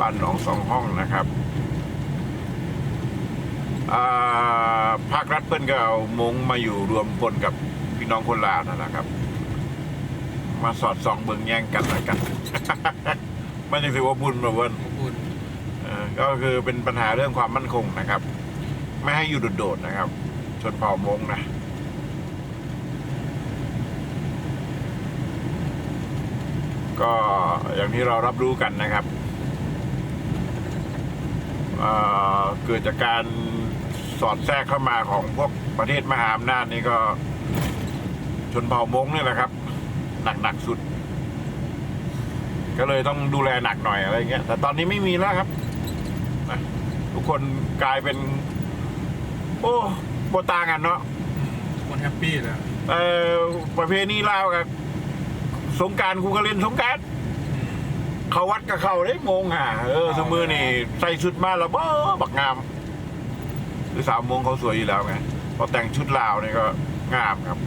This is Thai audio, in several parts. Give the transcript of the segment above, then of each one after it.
บ้านหนองสองห้องนะครับอ่าภาครัฐเพิ่นก็เอามงมาอยู่รวมพลกับพี่น้องคนลาวนั่นแหละครับ มาสอดส่องเบิ่งแย่งกันละกัน มันยังถือว่าบุญมาเวินขอบคุณเอ่อก็คือเป็นปัญหาเรื่องความมั่นคงนะครับ ไม่ให้อยู่โดดๆนะครับ ชนเผ่ามงนะก็อย่างที่เรารับรู้กันนะครับ เอ่อเกิดจากการสอดแทรกเข้ามาของพวกประเทศมหาอำนาจนี่ก็ ชนเผ่ามงนี่แหละครับ หนักๆสุด ก็เลยต้องดูแลหนักหน่อยอะไรเงี้ย แต่ตอนนี้ไม่มีแล้วครับนะทุกคนกลายเป็น โอ้โบตางกันเนาะอืมทุกคนแฮปปี้แล้วเออประเพณีลาวกับสงกรารกูก็เล่นสงกรารอืม เขาวัดกับเขาได้มงอะเออสมือนี่ใส่ชุดมาแล้วบ้บักงามคือสาวมงเขาสวยอยู่แล้วไงพอแต่งชุดลาวนี่ก็งามครับ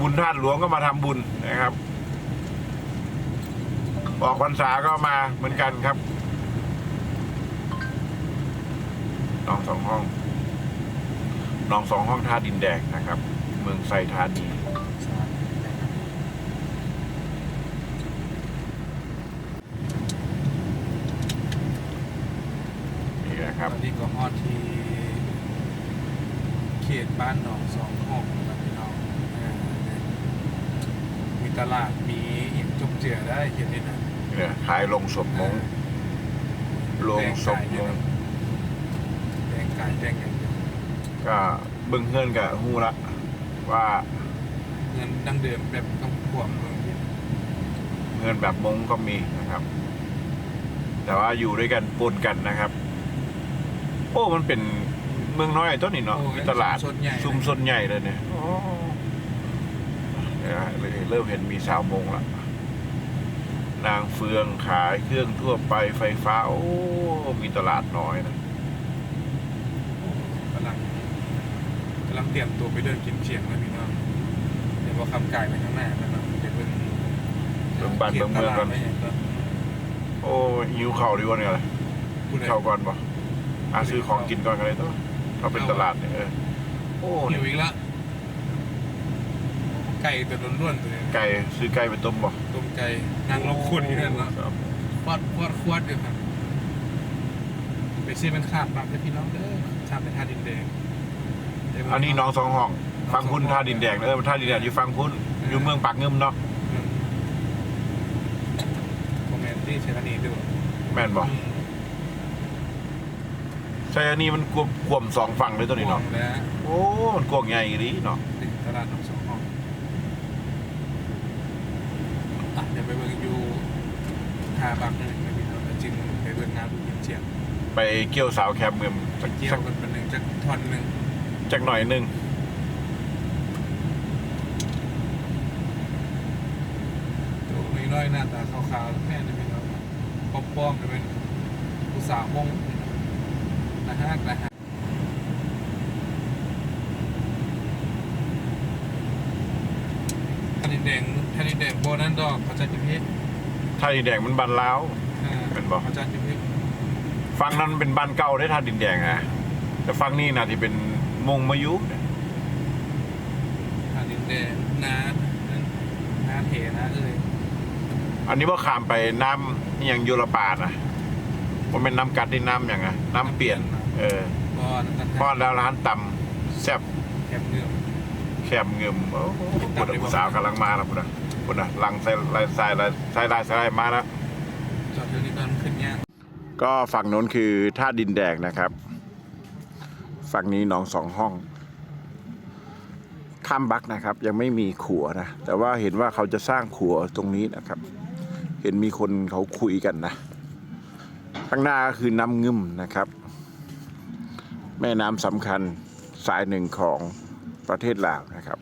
บุญท่านหลวงก็มาทำบุญนะครับออกพรรษาก็มาเหมือนกันครับน้องสองห้องน้องสองห้องท่าดินแดงนะครับ เมืองไซธานีนี่นะค ต รับ อนนี้ก็ฮอดที่เขตบ้านหนองสองห้องแล้วพี่น้องอ่ามี ตลาดมีอย่างจบเจือได้เห็นนี่นะเนี่ยขายลงศพมงลงศพมงแดงกายแดงอย่างเดียวก็เบิ่งเงินกับฮู้ละว่าเงินดั้งเดิมแบบต้องขวบเมืองเดียวเงินแบบมงก็มีนะครับ แต่ว่าอยู่ด้วยกันปนกันนะครับ โอ้มันเป็นเมืองน้อยต้นนี่เนาะโอ้มีตลาดชุมชนใหญ่ชุมชนใหญ่เลยเนี่ยโอ้ เริ่มเห็นมีสาวมงละนางเฟืองขายเครื่องทั่วไปไฟฟ้า โอ้มีตลาดน้อยนะกำลังกำลังเตรียมตัวไปเดินกินเชียงแล้วพี่น้องเดี๋ยวพอคำกายไปข้างหน้าแล้วเนเดี๋ยวเพิ่งเบิ่งบ้านเบิ่งเมืองก่อนโอ้หิวเข่าดีกว่าเนี่ยเลยเข้าก่อนปะอาซื้อของกินก่อนกันเลยตัวเขาเป็นตลาดเนี่ยเออโอ้หินี่วอีกละไก่ตัวล้วนๆตัวนี้ไก่ซื้อไก่ไปต้มบ่ต้มไก่นางลงคุณนี่นั่นเนาะครับควดควดควดเดียวครับ ไปซื้อเป็นขาดบักให้พี่น้องเด้อชามเป็นทาดินแดงเดี๋ยวอันนี้น้องสองห้อง ฟังพุ่นท่าดินแดงเออท่าดินแดงอยู่ฟังพุ่นอยู่เมืองปากเงิมเนาะอืมคอมเมนต์ที่เชฟานีด้วยแม่นบ่ใช่อันนี้มันกวมกวมสองฝั่งเลยตัวนี้เนาะและโอ้ มันกวงใหญ่ดีเนาะติดตลาดหนองสองห้องอะเดี๋ยวไปเบิ่งอยู่ทาบักนี่ไม่มีเราจะจึงไปเบิ่งงานบุญยินเจียงไปเกี่ยวสาวแคมเมืองไปสักเกี่ยวกันเป็นหนึ่งจากท่อนหนึ่งจักหน่อยหนึงตัวน้อยๆหน้าตาขาวๆแม่นี่พี่น้องป้อมๆจะเป็นผู้สาวมงนะฮะนะฮะท่าดินแดงท่าดินแดงโบนันดอกเขาจะจิพิษ ท่าดินแดงมันบันล้าวเป็นบ่เขาจะจิพิษฟังนั้นเป็นบ้านเก่าได้ท่าดินแดงอะแต่ฟังนี่นะที่เป็นมงมายุเนี่ยท่าดินแดงนานาเถนะเอ้ยอันนี้ว่าขามไปน้ำอหย่างยุรปาดนะว่าเป็นน้ำกัดที่น้ำอย่างไงน้ำเปลี่ยน เออบอนั่นพอแล้วร้านตำแซ่บแคบเนื้อแคมเงิมโอ้โหปุถะผู้สาวกำลังมาแล้วปุถะปุถะลังใส่ลายสายลายสายลายสายลายมาแล้วจอดเดี๋ยวนี้ตอนขึ้นยากก็ฝั่งโน้นคือท่าดินแดงนะครับ ฝั่งนี้หนองสองห้องข้ามบักนะครับ ยังไม่มีขัวนะ แต่ว่าเห็นว่าเขาจะสร้างขัวตรงนี้นะครับ เห็นมีคนเขาคุยกันนะ ข้างหน้าก็คือน้ำงึมนะครับ แม่น้ำสำคัญสายหนึ่งของประเทศลาวนะครับ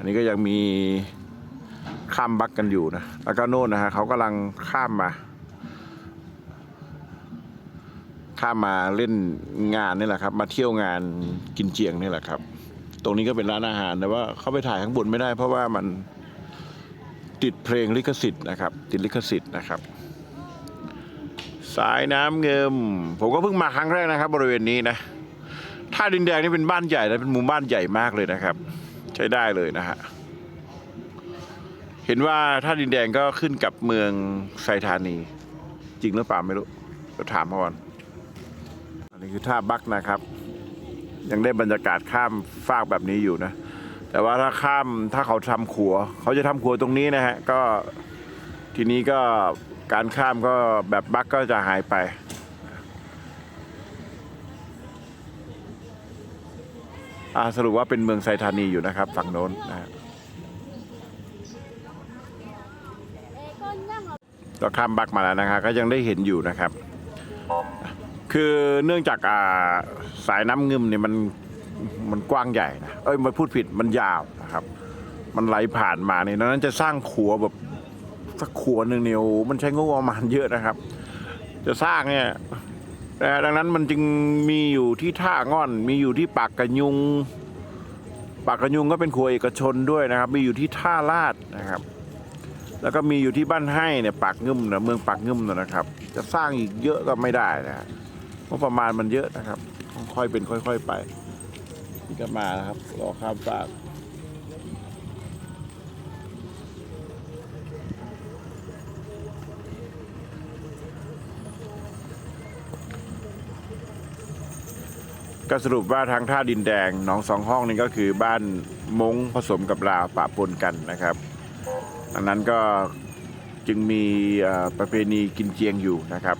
อันนี้ก็ยังมีข้ามบักกันอยู่นะแล้วก็โน่นนะฮะเขากำลังข้ามมา ข้ามมาเล่นงานนี่แหละครับ มาเที่ยวงานกินเจียงนี่แหละครับ ตรงนี้ก็เป็นร้านอาหารแต่ว่าเขาไปถ่ายข้างบนไม่ได้ เพราะว่ามันติดเพลงลิขสิทธิ์นะครับ ติดลิขสิทธิ์นะครับ สายน้ำเงิม ผมก็เพิ่งมาครั้งแรกนะครับ บริเวณนี้นะท่าดินแดงนี่เป็นบ้านใหญ่นะเป็นหมู่บ้านใหญ่มากเลยนะครับ ช้ได้เลยนะฮะ เห็นว่าท่าดินแดงก็ขึ้นกับเมืองไซธานี จริงหรือเปล่าไม่รู้จะถามก่อนอันนี้คือท่าบักนะครับ ยังได้บรรยากาศข้ามฟากแบบนี้อยู่นะ แต่ว่าถ้าข้ามถ้าเขาทำขัว เขาจะทำขัวตรงนี้นะฮะก็ทีนี้ก็การข้ามก็แบบบักก็จะหายไป สรุปว่าเป็นเมืองไซธานีอยู่นะครับ ฝั่งโน้นนะฮะก็ข้ามบักมาแล้วนะครับก็ยังได้เห็นอยู่นะครับ คือเนื่องจากาสายน้ำเงิมเนี่ยมันมันกว้างใหญ่นะเอ้ยมันพูดผิดมันยาวนะครับ มันไหลผ่านมาเนี่ยนั้นจะสร้างขัวแบบสักขัวหนึ่งเนี่ยโอ้มันใช้งบประมาณเยอะนะครับ จะสร้างเนี่ย ดังนั้นมันจึงมีอยู่ที่ท่าง่อน มีอยู่ที่ปากกระยุง ปากกระยุงก็เป็นขัวเอกชนด้วยนะครับ มีอยู่ที่ท่าลาดนะครับ แล้วก็มีอยู่ที่บ้านให้เนี่ยปากงึมนะเมืองปากงึมนะนะครับ จะสร้างอีกเยอะก็ไม่ได้นะเพราะประมาณมันเยอะนะครับต้องค่อยเป็นค่อย ๆ ไปนี่ก็มานะครับรอข้ามฟาก ก็สรุปว่าทางท่าดินแดงหนองสองห้องนี่ก็คือบ้านมงผสมกับลาวปะปนกันนะครับ อันนั้นก็จึงมีประเพณีกินเจียงอยู่นะครับ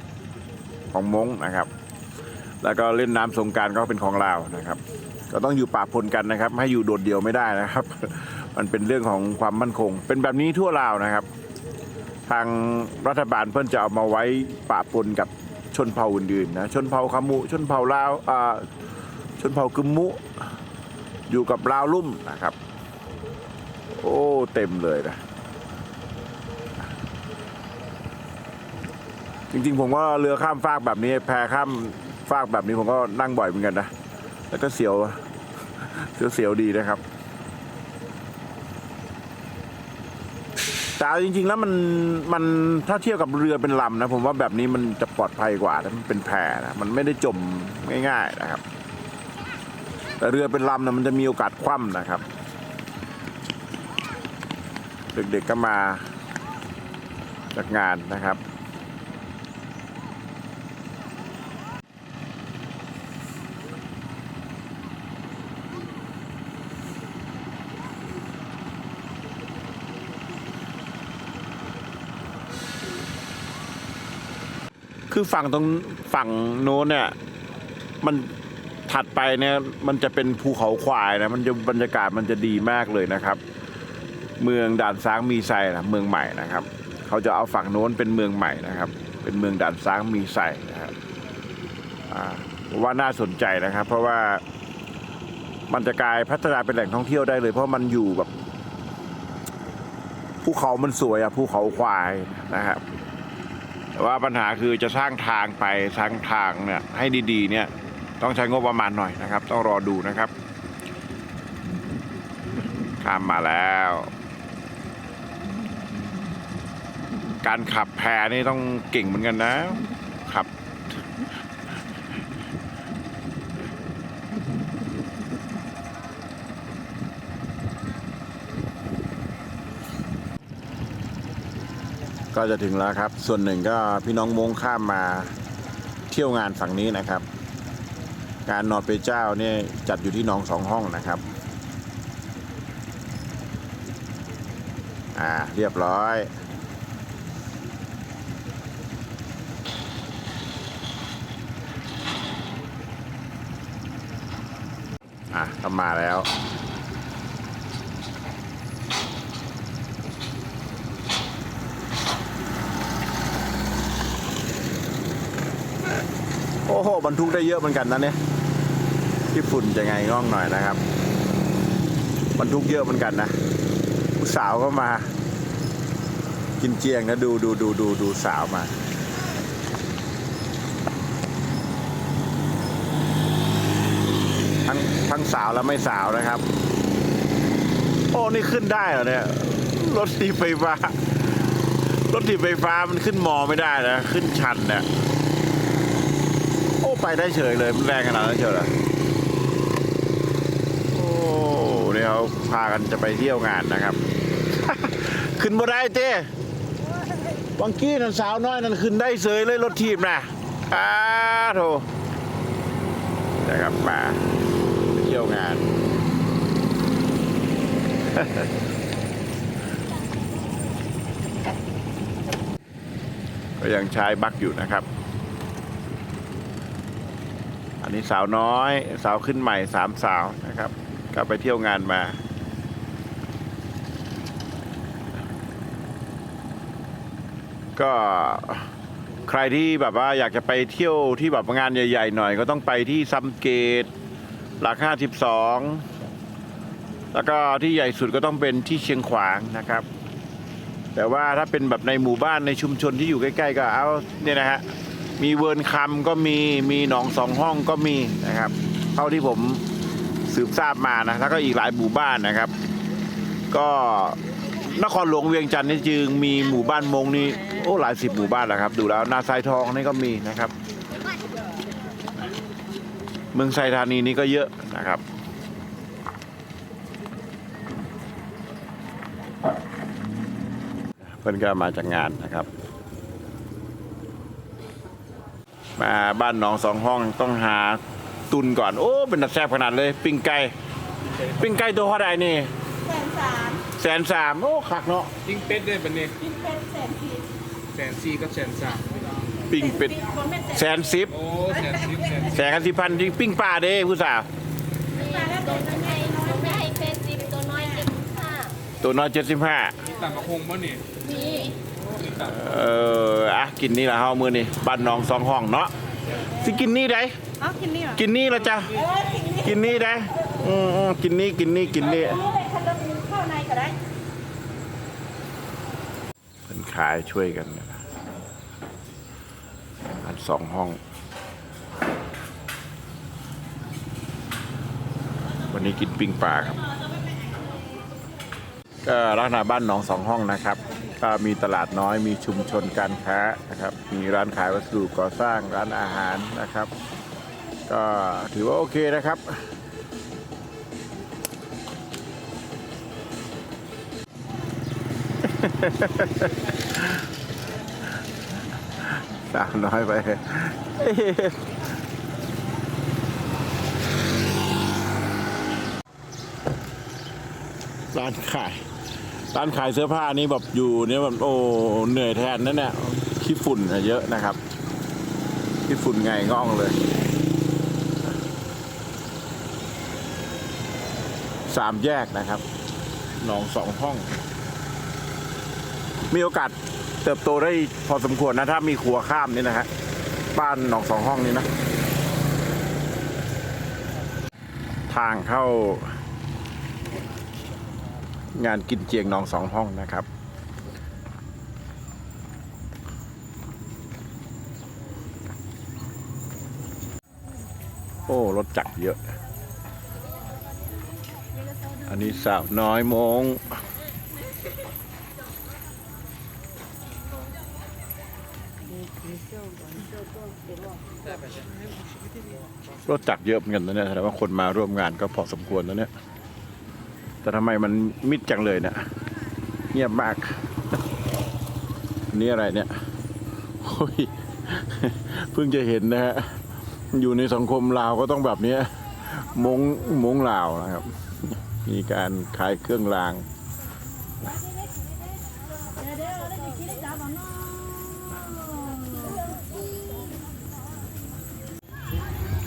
ของมงนะครับ แล้วก็เล่นน้ำสงการก็เป็นของลาวนะครับ ก็ต้องอยู่ป่าปนกันนะครับ ให้อยู่โดดเดี่ยวไม่ได้นะครับ มันเป็นเรื่องของความมั่นคง เป็นแบบนี้ทั่วลาวนะครับ ทางรัฐบาลเพิ่นจะเอามาไว้ป่าปนกับชนเผ่าอื่นๆนะชนเผ่าคามุชนเผ่าลาวอ่า ชนเผ่ากึมมุ อยู่กับลาวลุ่มนะครับ โอ้ เต็มเลยนะ จริงๆ ผมก็เรือข้ามฟากแบบนี้ แพข้ามฟากแบบนี้ผมก็นั่งบ่อยเหมือนกันนะ แล้วก็เสียว เสียวๆดีนะครับแต่จริงๆ แล้วมันมันถ้าเทียบกับเรือเป็นลำนะ ผมว่าแบบนี้มันจะปลอดภัยกว่านะมันเป็นแพนะมันไม่ได้จมง่าย ๆ นะครับ แต่เรือเป็นลำนะมันจะมีโอกาสคว่ำนะครับ เด็กๆก็มาจากงานนะครับ คือฝั่งตรงฝั่งโน้นเนี่ยมัน ถัดไปเนี่ยมันจะเป็นภูเขาควายนะมันจะบรรยากาศมันจะดีมากเลยนะครับ เมืองด่านซ้างมีไซนะเมืองใหม่นะครับ เขาจะเอาฝั่งโน้นเป็นเมืองใหม่นะครับ เป็นเมืองด่านซ้างมีไซนะครับว่าน่าสนใจนะครับ เพราะว่ามันจะกลายพัฒนาเป็นแหล่งท่องเที่ยวได้เลย เพราะมันอยู่แบบภูเขามันสวยอะภูเขาควายนะครับแต่ว่าปัญหาคือจะสร้างทางไปสร้างทางเนี่ยให้ดี ๆ เนี่ย ต้องใช้งบประมาณหน่อยนะครับ ต้องรอดูนะครับ ข้ามมาแล้ว การขับแพนี่ต้องเก่งเหมือนกันนะ ขับ ก็จะถึงแล้วครับ ส่วนหนึ่งก็พี่น้องมงข้ามมาเที่ยวงานฝั่งนี้นะครับ การนอนเปเจ้าเนี่ยจัดอยู่ที่หนองสองห้องนะครับ อ่าเรียบร้อย อะก็มาแล้วโอ้โหบรรทุกได้เยอะเหมือนกันนะเนี่ย ที่ฝุ่นจะไงง่องหน่อยนะครับบรรทุกเยอะเหมือนกันนะผู้สาวก็มา กินเจียงนะดูดูดูดูดูสาวมาทั้งทั้งสาวและไม่สาวนะครับ โอ้นี่ขึ้นได้เหรอเนี่ยรถตีไฟฟ้ารถตีไฟฟ้ามันขึ้นมอไม่ได้นะ ขึ้นชันเนี่ยโอ้ ไปได้เฉยเลย มันแรงขนาดนั้นเฉยเหรอโอ้เนี่ยเขา พากันจะไปเที่ยวงานนะครับ ขึ้นบ่ได้เต้วังกี้นั่นสาวน้อยนั่นขึ้นได้เสยเลยรถทีบนะอ้าโถนะครับมาเที่ยวงานก็ยังใช้บักอยู่นะครับ อันนี้สาวน้อย สาวขึ้นใหม่สามสาวนะครับ กลับไปเที่ยวงานมาก็ใครที่แบบว่าอยากจะไปเที่ยวที่แบบงานใหญ่ ๆ หน่อย ก็ต้องไปที่ซัมเกต หลัก 52 แล้วก็ที่ใหญ่สุดก็ต้องเป็นที่เชียงขวางนะครับ แต่ว่าถ้าเป็นแบบในหมู่บ้านในชุมชนที่อยู่ใกล้ ๆ ก็เอาเนี่ยนะฮะมีเวิร์นคำก็มีมีหนองสองห้องก็มีนะครับ เท่าที่ผม สืบทราบมานะแล้วก็อีกหลายหมู่บ้านนะครับ ก็นครหลวงเวียงจันทร์นี่จึงมีหมู่บ้านมงนี่โอ้หลายสิบหมู่บ้านแล้วครับ ดูแล้วนาทรายทองนี่ก็มีนะครับ เมืองไซธานีนี่ก็เยอะนะครับเพื่อนก็มาจากงานนะครับ มาบ้านหนองสองห้องต้องหา ตุนก่อน โอ้ เป็นนัดแซ่บขนาดเลย ปิ้งไก่ ปิ้งไก่ตัวเท่าใดนี่แสนสามแสนสามโอ้คักเนาะ ยิงเป็ดด้วยบันนี้กินเป็นแสนสี่แสนสี่กับแสนสามปิ้งเป็ดคนเป็นแสแสนนสิบโอ้แสนสิบแสนแสนกันสิบพันที่ปิ้งปลาเด้ผู้สาวปลาแล้วเป็นยังไงน้อยไม่ให้เป็นสิบตัวน้อยเจ็ดห้าตัวน้อยเจ็ดสิบห้าต่างกับคงบ่นี่มีต่างเอออะกินนี่ละเฮามือนี่บ้านหนองสองห้องเนาะสิกินนี่ได้ เอ้ากินนี่เหรอกินนี่ละจ้ะเออกินนี่กินนี่ได้อืมอืมกินนี่กินนี่กินนี่รู้เลยคันเราเข้าในก็ได้เป็นขายช่วยกันนะอันสองห้อง วันนี้กินปิ้งปลาครับ ก็ลักษณะบ้านหนองสองห้องนะครับ ก็มีตลาดน้อยมีชุมชนการค้านะครับ มีร้านขายวัสดุก่อสร้างร้านอาหารนะครับ ก็ถือว่าโอเคนะครับ สาวน้อยไปร้านขายร้านขายเสื้อผ้านี่แบบอยู่เนี่ยแบบโอ้เหนื่อยแทนนั่นเนี่ยขี้ฝุ่นอะเยอะนะครับขี้ฝุ่นไงง่องเลย สามแยกนะครับหนองสองห้อง มีโอกาสเติบโตได้พอสมควรนะ ถ้ามีครัวข้ามนี่นะฮะบ้านหนองสองห้องนี่นะ ทางเข้า งานกินเจียงหนองสองห้องนะครับโอ้ รถจักรเยอะ อันนี้สาวน้อยมงรถจักรเยอะเหมือนกันนะเนี่ยแสดงว่าคนมาร่วมงานก็พอสมควรแล้วเนี่ย แต่ทำไมมันมิดจังเลยเนี่ยเงียบมากนี่อะไรเนี่ยโอ้ยเพิ่งจะเห็นนะฮะ อยู่ในสังคมลาวก็ต้องแบบนี้มงมงลาวนะครับ มีการขายเครื่องราง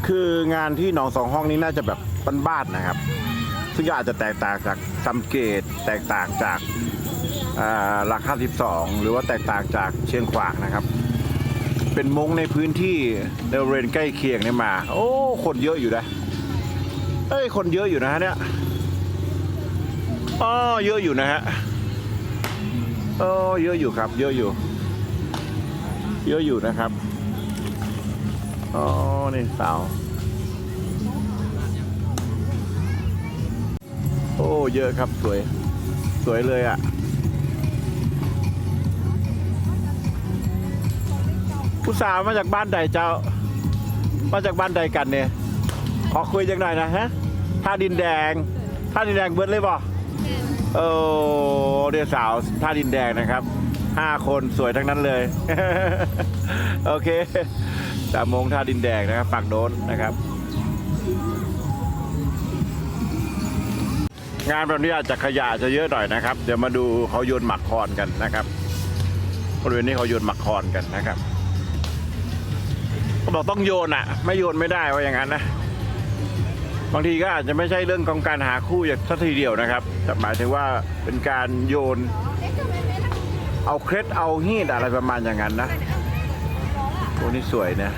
คืองานที่หนองสองห้องนี้น่าจะแบบบ้านๆนะครับ ซึ่งก็อาจจะแตกต่างจากซัมเกตแตกต่างจากอ่าหลัก52 หรือว่าแตกต่างจากเชียงขวางนะครับ เป็นมงในพื้นที่ในบริเวณใกล้เคียงเนี่ยมา โอ้ คนเยอะอยู่นะเอ้ย คนเยอะอยู่นะฮะเนี่ย อ๋อเยอะอยู่นะฮะโอ้เยอะอยู่ครับ เยอะอยู่ เยอะอยู่นะครับอ๋อนี่สาวโอ้เยอะครับสวย สวยเลยอะ่ะผู้สาวมาจากบ้านใดเจ้า มาจากบ้านใดกันเนี่ย ขอคุยจังหน่อยนะฮะท่าดินแดงท่าดินแดงเบิร์ดเลยบ่ โอ้เดียสาวท่าดินแดงนะครับห้าคนสวยทั้งนั้นเลย โอเคสามโมงท่าดินแดงนะครับปากโดนนะครับ งานแบบนี้อาจจะขยะจะเยอะหน่อยนะครับ เดี๋ยวมาดูเขาโยนหมักคอนกันนะครับบริเวณนี้เขาโยนหมักคอนกันนะครับเขาบอกต้องโยนอะ ไม่โยนไม่ได้ว่าอย่างนั้นนะ บางทีก็อาจจะไม่ใช่เรื่องของการหาคู่อย่างทัทีเดียวนะครับแต่หมายถึงว่าเป็นการโยน เอาเคล็ดเอาฮีดอะไรประมาณอย่างนั้นนะโอ้นี่สวยนะ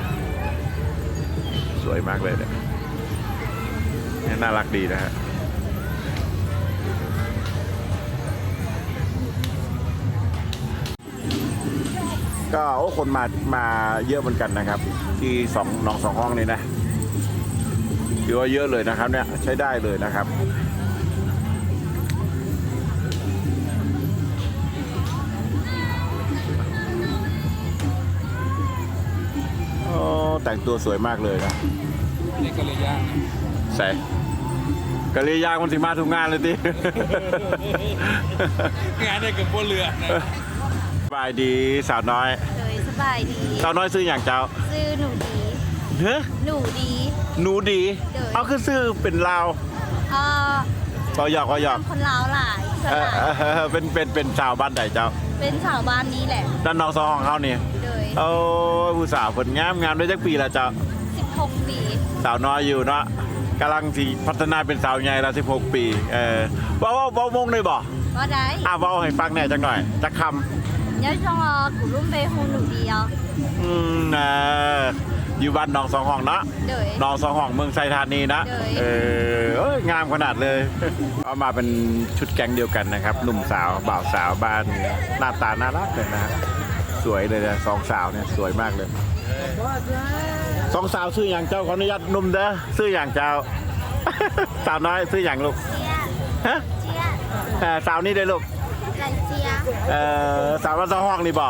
สวยมากเลยเนี่ยนี่ยน่ารักดีนะฮะก็โอ้คนมามาเยอะเหมือนกันนะครับ ที่สองหนองสองห้องนี่นะ ถือว่าเยอะเลยนะครับเนี่ยใช้ได้เลยนะครับโอ้แต่งตัวสวยมากเลยนะนี่ก็เลยยากนะใส่กะเลยยางมันสิมาทุกงานเลยติงานได้กับบนเรือนะสบายดีสาวน้อย เลยสบายดี สาวน้อยซื้ออย่างเจ้า ซื้อหนูดี เฮ้ยหนูดี หนูดี เด้อเอาคือซื้อเป็นลาวเอ่อก็หยอกก็หยอกคนลาวหลายสเออลายเออเป็นเป็นเป็นชาวบ้านไหนเจ้าเป็นสาวบ้านนี้แหละด้านนอกซองของเขานี่เลยโอ้ยผู้สาวคนงามงามได้จักปีละเจ้า 16ปีสาวน้อยอยู่เนาะกำลังที่พัฒนาเป็นสาวใหญ่ละ16 ปี เออเว้าเว้าเว้ามงเลยบ่ก็ได้อะเว้าให้ฟังแหน่จังหน่อยจักค nhớ trong uh, của luôn về hôn nụ đi uh, ำอืมเออ อยู่บ้านหนองสองห้องเนาะ đợi หนองสองห้องเมืองไซธานีนะเลยเออเอ้ยงามขนาดเลย เอามาเป็นชุดแก๊งเดียวกันนะครับหนุ่มสาวบ่าวสาวบ้านหน้าตาน่ารักเลยนะฮะสวยเลยนะสองสาวเนี่ยสวยมากเลยสองสาวซื้ออย่างเจ้าขออนุญาตหนุ่มเด้อซื้ออย่างเจ้า สาวน้อยซื้ออย่างลูก chia ฮะ chia เอ่อสาวนี่ได้ลูก là chia เอ่อสาวบ้านสองห้องนี่บ่ hả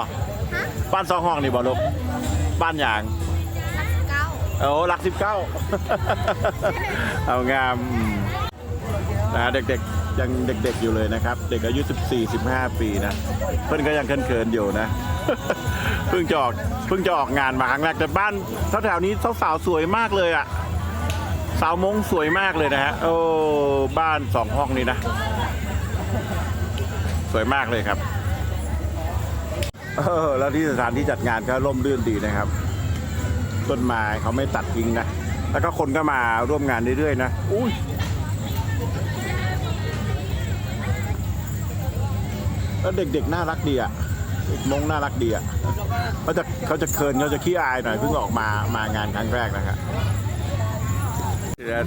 บ้านสองห้องนี่บ่ลูกบ้านอย่าง cao โอ้หลักสิบเก้าเอางามนะฮะเด็กๆยังเด็ก ๆอยู่เลยนะครับ เด็กอายุ 14 15 ปีนะ เพื่อนก็ยังเขินๆอยู่นะ เพิ่งจะออกเพิ่งจะออกงานมาครั้งแรกแต่บ้านแถวๆนี้สาวๆสวยมากเลยอะสาวมงสวยมากเลยนะฮะโอ้บ้านสองห้องนี้นะ สวยมากเลยครับเออแล้วที่สถานที่จัดงานก็ร่มรื่นดีนะครับ ต้นไม้เขาไม่ตัดทิ้งนะ แล้วก็คนก็มาร่วมงานเรื่อยๆนะ อุ้ยแล้วเด็กๆน่ารักดีอะเด็กมงน่ารักดีอะเขาจะเขาจะเคินเขาจะขี้อายหน่อยเพิ่งออกมามางานครั้งแรกนะครับ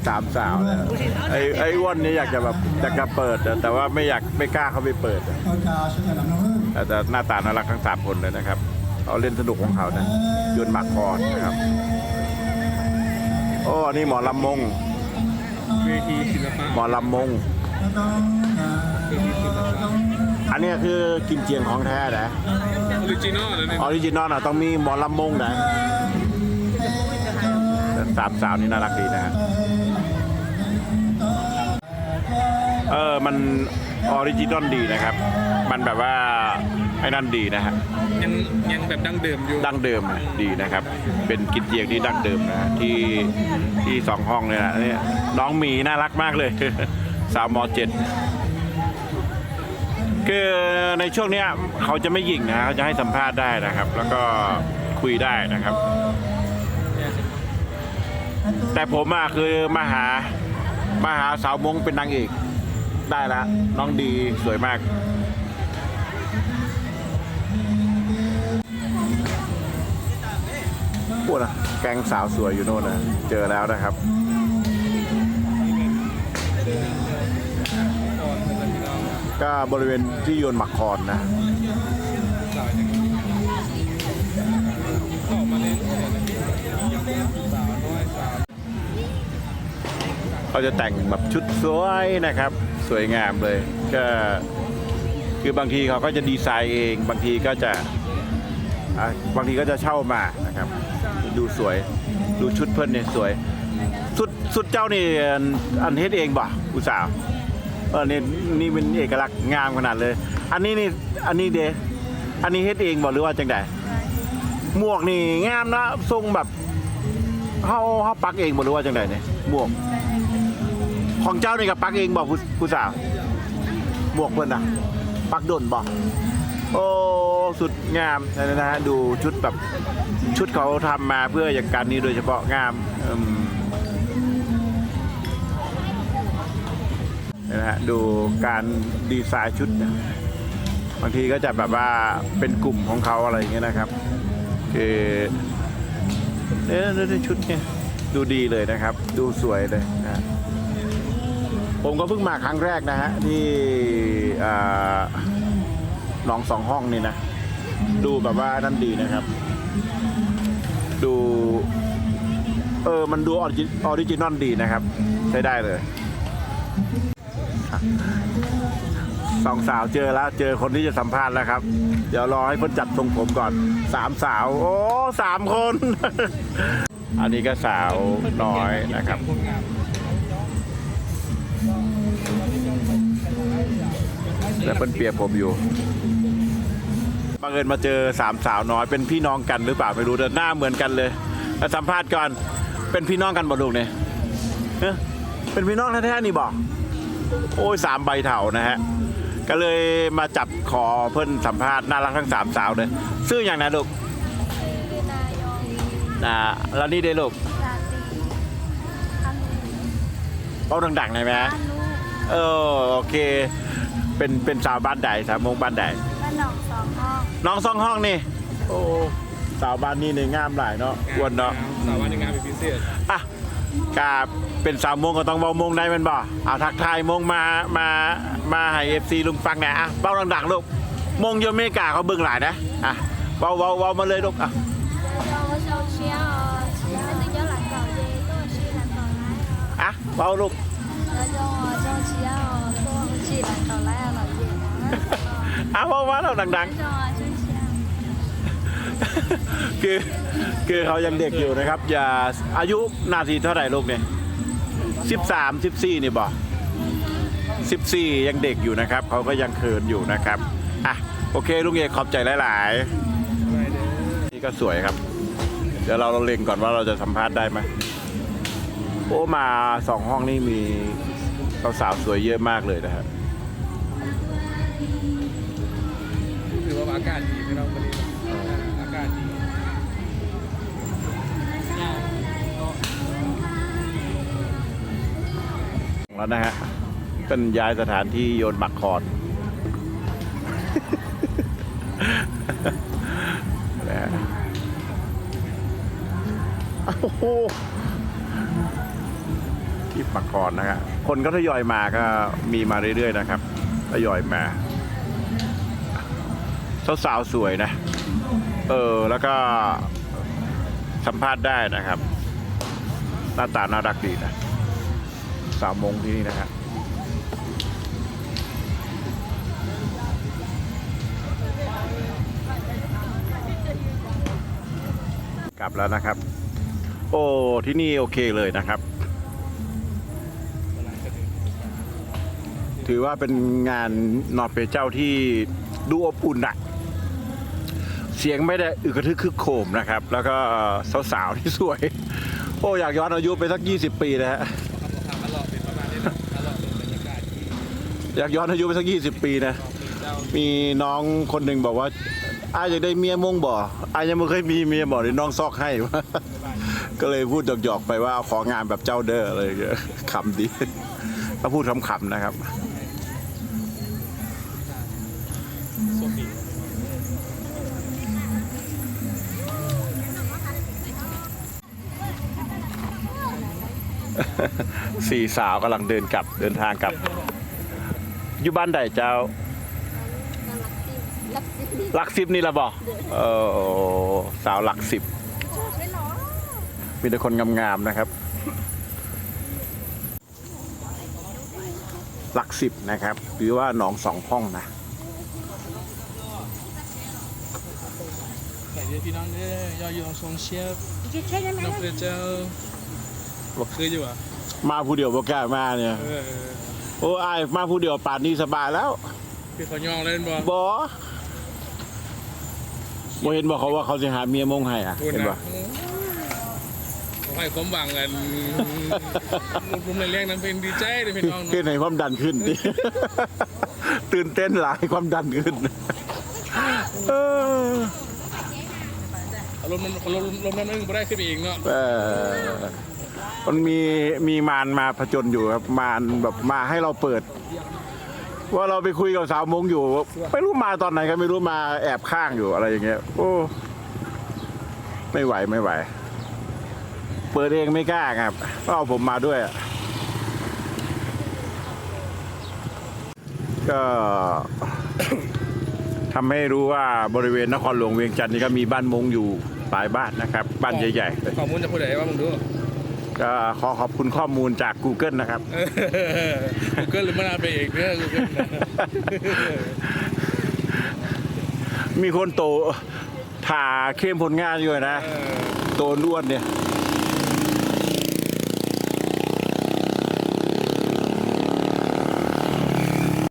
สามสาวเนี่ยไอ้ไอ้อ้วนนี่อยากจะแบบอยากจะเปิดอะแต่ว่าไม่อยากไม่กล้าเข้าไปเปิดอะแต่แต่หน้าตาน่ารักทั้งสามคนเลยนะครับเขาเล่นสนุกของเขานะโยนหมากคอนนะครับ โอ้อันนี่หมอลำมง เวทีศิลปะหมอลำมง เวทีศิลปะอันนี้คือกิมเจียงของแท้นะออริจินอลเลยเนี่ยออริจินอลนะต้องมีหมอลำมงนะแต่สามสาวนี่น่ารักดีนะฮะเออมันออริจินอลดีนะครับ มันแบบว่าไอ้นั่นดีนะฮะ ยังยังแบบดั้งเดิมอยู่ ดั้งเดิมอะดีนะครับ เป็นกินเจียงที่ดั้งเดิมนะที่ที่สองห้องเนี่ยนะเนี่ยน้องหมีน่ารักมากเลย สาวมเจ็ดคือในช่วงเนี้ยเขาจะไม่หยิงนะเขาจะให้สัมภาษณ์ได้นะครับ แล้วก็คุยได้นะครับ แต่ผมอะคือมาหามาหาสาวมงเป็นนางเอกได้ละน้องดีสวยมาก พูดนะแกงสาวสวยอยู่โน่นนะเจอแล้วนะครับก็บริเวณที่โยนหมักคอนนะเขาจะแต่งแบบชุดสวยนะครับ สวยงามเลย ก็คือบางทีเขาก็จะดีไซน์เอง บางทีก็จะบางทีก็จะเช่ามานะครับ ดูสวย ดูชุดเพื่อนเนี่ยสวย สุดสุดเจ้านี่อันเฮ็ดเองบ่อุตสาห์เออนี่นี่เป็นเอกลักษณ์งามขนาดเลย อันนี้นี่อันนี้เดอันนี้เฮ็ดเองบ่หรือว่าจังไดหมวกนี่งามนะทรงแบบเฮาเฮาปักเองบ่หรือว่าจังไดเนี่ยหมวก ของเจ้านี่ก็ปักเองบ่ผู้สาวหมวกเพิ่นน่ะ ปักดนบ่ โอ้สุดงามนะนะฮะดูชุดแบบชุดเขาทำมาเพื่ออย่างการนี้โดยเฉพาะงามนะฮะดูการดีไซน์ชุดนี่ยบางทีก็จะแบบว่าเป็นกลุ่มของเขาอะไรอย่างเงี้ยนะครับคือเนี่ยชุดเนี่ยดูดีเลยนะครับ ดูสวยเลยนะผมก็เพิ่งมาครั้งแรกนะฮะที่อ่า หนองสองห้องนี่นะ ดูแบบว่านั่นดีนะครับ ดู เออ มันดูออริจินอลดีนะครับ ใช้ได้เลยสองสาวเจอแล้ว เจอคนที่จะสัมภาษณ์แล้วครับ เดี๋ยวรอให้เพิ่นจัดทรงผมก่อนสามสาว โอ้สามคน อันนี้ก็สาวน้อยนะครับคนงามแต่เพิ่นเปียบผมอยู่ บังเอิญมาเจอสามสาวน้อยเป็นพี่น้องกันหรือเปล่าไม่รู้แต่หน้าเหมือนกันเลยแล้วสัมภาษณ์ก่อนเป็นพี่น้องกันบ่ลูกเนี่ยเอ้อเป็นพี่น้องแท้ๆนี่บอกโอ้ยสามใบเถานะฮะก็เลยมาจับขอเพิ่นสัมภาษณ์น่ารักทั้งสามสาวเลยซื่ออย่างนะลูกคือนายองอ่าแล้วนี่ได้ลูกราตรีอันนุเป้าดังๆหน่อยไหมอันนุ เออโอเค เป็นเป็นสาวบ้านใดสาวมงบ้านใดบ้าน หนองสองห้องน้องซ่องห้องนี่ โอ้สาวบ้านนี่ในงามหลายเนาะอ้วนเนาะสาววันในงามเป็นพิเศษอะกาเป็นสาวมงก็ต้องเบามงได้แมันบ่เอาทักทายมงมามามาให้เอฟซีลุงฟังหน่อยอะเบาดังๆลูกมงอยอเมริกาเขาเบิ่งหลายนะอะเบาเบาเบามาเลยลูกอะอบะเย่บาลูก อ้าวว่าเราดังๆ คือคือเขายังเด็กอยู่นะครับ อย่าอายุนาทีเท่าไหร่ลูกเนี่ยสิบสามสิบสี่นี่บอกสิบสี่ยังเด็กอยู่นะครับ เขาก็ยังเขินอยู่นะครับอะโอเคลุงเอกขอบใจหลายๆนี่ก็สวยครับ เดี๋ยวเราเราเล็งก่อนว่าเราจะสัมภาษณ์ได้ไหมโอ้มาสองห้องนี่มีสาวสวยเยอะมากเลยนะครับ อากาศดีไม่ต้องมาดีอากาศดีแล้วนะฮะเป็นย้ายสถานที่โยนหมักคอนนะโอ้โหที่หมักคอนนะฮะคนก็ทยอยมาก็มีมาเรื่อยๆนะครับ ทยอยมา สาวๆสวยนะ เออ แล้วก็สัมภาษณ์ได้นะครับ หน้าตาน่ารักดีนะสามโมงที่นี่นะฮะกลับแล้วนะครับ โอ้ที่นี่โอเคเลยนะครับ ถือว่าเป็นงานนอเปเจ้าที่ดูอบอุ่นอะ เสียงไม่ได้อึกระทึกคึกโคมนะครับ แล้วก็สาวๆที่สวย โอ้อยากย้อนอายุไปสัก 20 ปีนะฮะอเป็นประมาณนี้นะมาหล่อยากย้อนอายุไปสัก 20 ปีนะ มีน้องคนหนึ่งบอกว่าอาอยากได้เมียมงบ่ออายังไม่เคยมีเมียบ่เลยน้องซอกให้ก็เลยพูดหยอกๆไปว่าเอาของานแบบเจ้าเด้ออะไรอย่างเงี้ยขำดีก็พูดขำๆนะครับ สี่สาวกำลังเดินกลับเดินทางกลับอยู่บ้านใดเจ้าหลักสิบนี่ละบอกเออสาวหลักสิบมีแต่คนงามๆนะครับหลักสิบนะครับหรือว่าหนองสองห้องนะพี่น้องเด้อยอยู่ตรงทรงเชียบน้องพระเจ้า บอกเคยอยู่อะมาผู้เดียวบ่กล้ามาเนี่ยเออโอ้อายมาผู้เดียวป่านนี้สบายแล้วพี่เขายองเล่นบ่บ่บ่เห็นบ่เขาว่าเขาสิหาเมียมงให้อะคุณเห็นบ่ นะขอให้ความหวังกันรุมในเรื่องนั้นเป็นดีใจเลยพี่น้องเต้นเนาะให้ความดันขึ้นดิ ตื่นเต้นหลายความดันขึ้นเอออารมณ์มันอารมณ์ลมนั้นนึงไม่ได้ขึ้นไปเองเนาะเออ มันมีมีมารมาผจญอยู่ครับมารแบบมาให้เราเปิด ว่าเราไปคุยกับสาวมงอยู่ไม่รู้มาตอนไหนก็ไม่รู้มาแอบข้างอยู่อะไรอย่างเงี้ย โอ้ไม่ไหวไม่ไหว เปิดเองไม่กล้าครับต้องเอาผมมาด้วยก็ทำให้รู้ว่าบริเวณนครหลวงเวียงจันทร์นี่ก็มีบ้านมงอยู่หลายบ้านนะครับ บ้านใหญ่ข้อมูลจะพูดอะไรว่ามึงดู ก็ขอขอบคุณข้อมูลจาก Google นะครับ กูเกิลหรือมันเอาไปเองเนี่ยกูเกิลนะมีคนโตถ่าเข้มผลงานอยู่นะเออโตนอ้วนเนี่ยเ